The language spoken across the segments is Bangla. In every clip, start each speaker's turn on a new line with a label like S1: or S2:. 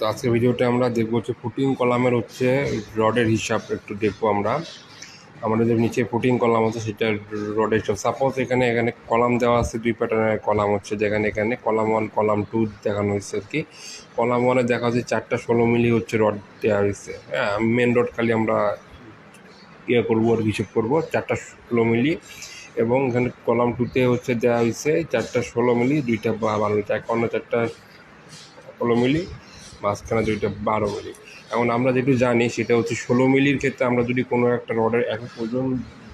S1: তো আজকের ভিডিওতে আমরা দেখব হচ্ছে ফুটিং কলামের হচ্ছে রডের হিসাব একটু দেখব আমরা। আমাদের যে নিচে ফুটিং কলাম আছে সেটা রডের হিসাব। সাপোজ এখানে এখানে কলাম দেওয়া আছে, দুই প্যাটার্নের কলাম হচ্ছে। যেখানে, এখানে কলাম ওয়ান কলাম টু দেখানো হয়েছে আর কি। কলাম ওয়ানে দেখা যাচ্ছে চারটা ষোলো মিলি হচ্ছে রড দেওয়া হয়েছে। হ্যাঁ মেন রড খালি আমরা ইয়ে করব আর হিসেব করব। চারটা ষোলো মিলি এবং এখানে কলাম টুতে হচ্ছে দেওয়া হয়েছে চারটা ষোলো মিলি, দুইটা বারো এক অন্য চারটা ষোলো মিলি। মাঝখানে দুইটা বারো মিলি। এখন আমরা যেটু জানি সেটা হচ্ছে ষোলো মিলির ক্ষেত্রে আমরা যদি কোনো একটা রডের এক ওজন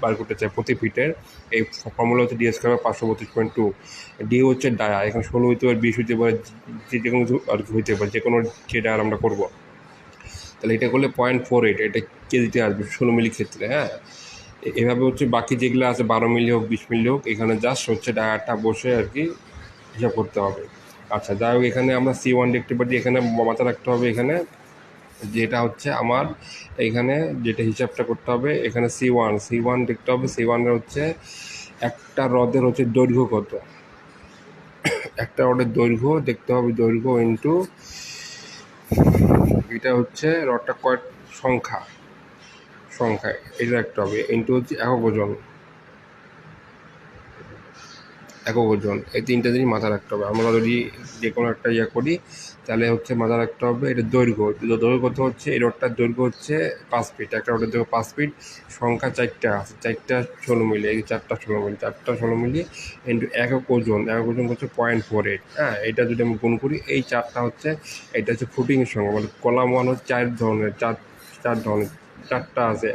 S1: বার করতে চাই প্রতি ফিটের, এই ফর্মুলা হচ্ছে ডিএস কার্ভ পাঁচশো বত্রিশ পয়েন্ট টু ডি হচ্ছে ডায়া, এখানে ষোলো হইতে পারে, বিশ হইতে পারে, যে কোনো আর কি হইতে পারে যে কোনো যে ডায়ার আমরা করব। তাহলে এটা করলে পয়েন্ট ফোর এইট এটা কেজিতে আসবে ষোলো মিলির ক্ষেত্রে হ্যাঁ? এভাবে হচ্ছে বাকি যেগুলো আছে, বারো মিলি হোক, বিশ মিলি হোক, এখানে জাস্ট হচ্ছে ডায়ারটা বসে আর কি হিসাব করতে হবে। আচ্ছা যাই হোক, এখানে আমরা সি ওয়ান দেখতে পাচ্ছি। এখানে মাথা রাখতে হবে এখানে। যেটা হচ্ছে আমার, এখানে যেটা হিসাবটা করতে হবে, এখানে সি ওয়ান সি ওয়ান দেখতে হবে সি ওয়ানের হচ্ছে একটা রদের হচ্ছে দৈর্ঘ্য কত? একটা রডের দৈর্ঘ্য দেখতে হবে, দৈর্ঘ্য ইন্টু এটা হচ্ছে রডটা কয়েক সংখ্যা। সংখ্যায় এটা রাখতে হবে ইন্টু হচ্ছে একক ওজন। একক ওজন। এই তিনটা জিনিস মাথায় রাখতে হবে। আমরা যদি যে কোনো একটা ইয়ে করি, তাহলে হচ্ছে মাথায় রাখতে হবে এটা দৈর্ঘ্য। দৈর্ঘ্য কত হচ্ছে, এই রোডটার দৈর্ঘ্য হচ্ছে পাঁচ ফিট। একটা রোডের দৈর্ঘ্য পাঁচ ফিট, সংখ্যা চারটা আছে। চারটা ষোলো মিলি, এই চারটা ষোলো মিলি, চারটা ষোলো মিলি ইন্টু একক ওজন। একক ওজন হচ্ছে পয়েন্ট ফোর এইট হ্যাঁ? এটা যদি আমি গুণ করি, এই চারটা হচ্ছে, এটা হচ্ছে ফুটিংয়ের সঙ্গে মানে কলাম ওয়ান হচ্ছে চার ধরনের, চার চার ধরনের, চারটা আছে।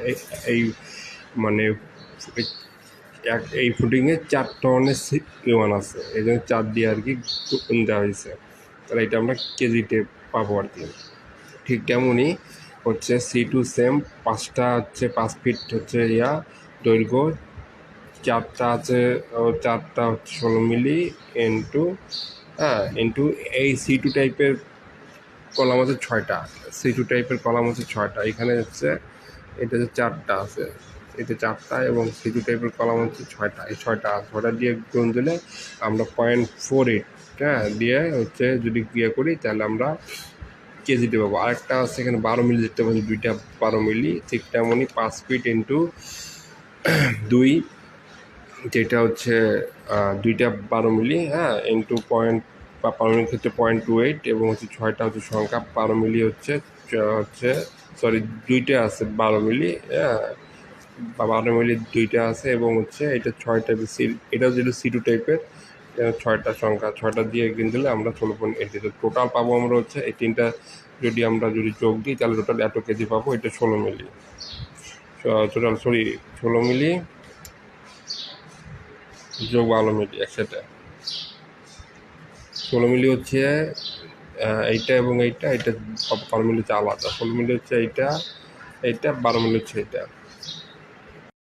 S1: এই মানে এক, এই ফুটিংয়ে চার ধরনের ওয়ান আছে। এই জন্য চার দিয়ে আর কি দেওয়া হয়েছে। তাহলে এটা আমরা কেজিতে পাবো আর কি। ঠিক তেমনই হচ্ছে সি টু সেম পাঁচটা হচ্ছে পাঁচ ফিট হচ্ছে ইয়া, দৈর্ঘ্য। চারটা আছে চারটা হচ্ছে ষোলো মিলি ইন্টু হ্যাঁ ইন্টু এই সি টু টাইপের কলাম আছে ছয়টা। সি টু টাইপের কলাম আছে ছয়টা। এখানে হচ্ছে, এটা হচ্ছে চারটা আছে। এতে চারটা এবং সি টাইপের কলাম হচ্ছে ছয়টা। এই ছয়টা ছয়টা দিয়ে গুণ দিলে আমরা পয়েন্ট ফোর এইট হ্যাঁ দিয়ে হচ্ছে যদি ইয়ে করি তাহলে আমরা কেজিতে পাবো আরেকটা আছে এখানে বারো মিলি দেখতে পাচ্ছি দুইটা বারো মিলি, ঠিক তেমনই পাঁচ ফিট ইন্টু দুই, যেটা হচ্ছে দুইটা বারো মিলি হ্যাঁ ইন্টু পয়েন্ট বা বারো মিলির ক্ষেত্রে পয়েন্ট টু এইট এবং হচ্ছে ছয়টা হচ্ছে সংখ্যা বারো মিলি হচ্ছে হচ্ছে সরি দুইটা আছে বারো মিলি হ্যাঁ বারো মিলি দুইটা আছে এবং হচ্ছে এটা ছয় টাইপের সি এটাও যেটা সি টু টাইপের ছয়টা সংখ্যা, ছয়টা দিয়ে গিন দিলে আমরা ষোলো পয়েন্ট এইট তো টোটাল পাবো আমরা হচ্ছে এই তিনটা যদি আমরা যদি যোগ দিই, তাহলে টোটাল এত কেজি পাবো, এটা ষোলো মিলি। টোটাল সরি ষোলো মিলি যোগ বারো মিলি একসাথে। ষোলো মিলি হচ্ছে এইটা এবং এইটা, এটা বারো মিলি হচ্ছে আলাদা। ষোলো মিলি হচ্ছে এইটা এইটা, বারো মিলি হচ্ছে এইটা।